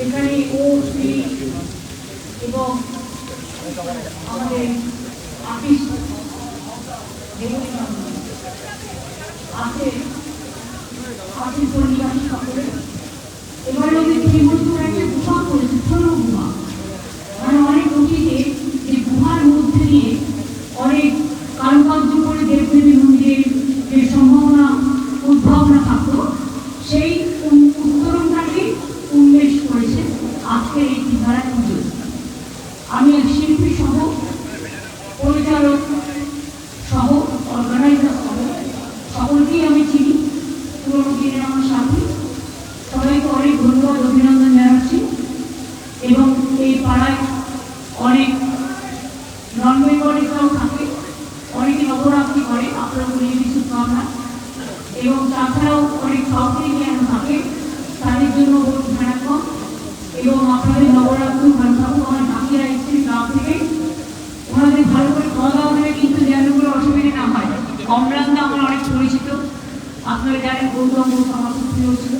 এখানে এবং আমাদের আপিস আছে। আছে পরিবারের সকলে। ওদের শ্রীমন্দির অনেক অতীতে যে গুহার মধ্যে দিয়ে অনেক কারুকার্য করে দেবদেবী মন্দিরের যে সম্ভাবনা, উদ্ভাবনা থাকতো সেই উত্তরণটাকে উন্মেষ করেছে আজকের এই ধারায় পুজো। আমি এক শিল্পী সহ, পরিচালক সহ অর্গানাইজার সহ, সকলকেই আমি চিনি। পুরোনো দিনের আমার সাথী সবাইকে অনেক ধন্যবাদ অভিনন্দন জানাচ্ছি এবং এই পাড়ায় অনেক নন বেঙ্গলিরাও থাকে, অনেকে নবরাত্রি করে, আপনারা কিছু ভাবনা এবং তাছাড়াও অনেক সাউথ ইন্ডিয়ান থাকে, তাদের জন্য বহুত ভ্যানাকম এবং আপনাদের নবরাত্রি ভালো থাকুক আমার বাকিরা এসেছেন গ্রাম থেকে। ওনাদের ভালো করে খাওয়া দাওয়া দেবে কিন্তু যেন কোনো অসুবিধা না হয়। অমরান্দা আমার অনেক পরিচিত। আপনারা জানেন গৌতম ঘোষ আমার খুব প্রিয় ছিল।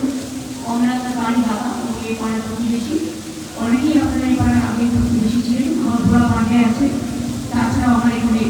অমরান্দা তারই দাদা উনি এই পাড়ার প্রতিবেশী। অনেকেই আপনারা এই পাড়ার আগে প্রতিবেশী ছিলেন। আমার ঘোড়া পান্ডে আছে। তাছাড়াও আমার এখানে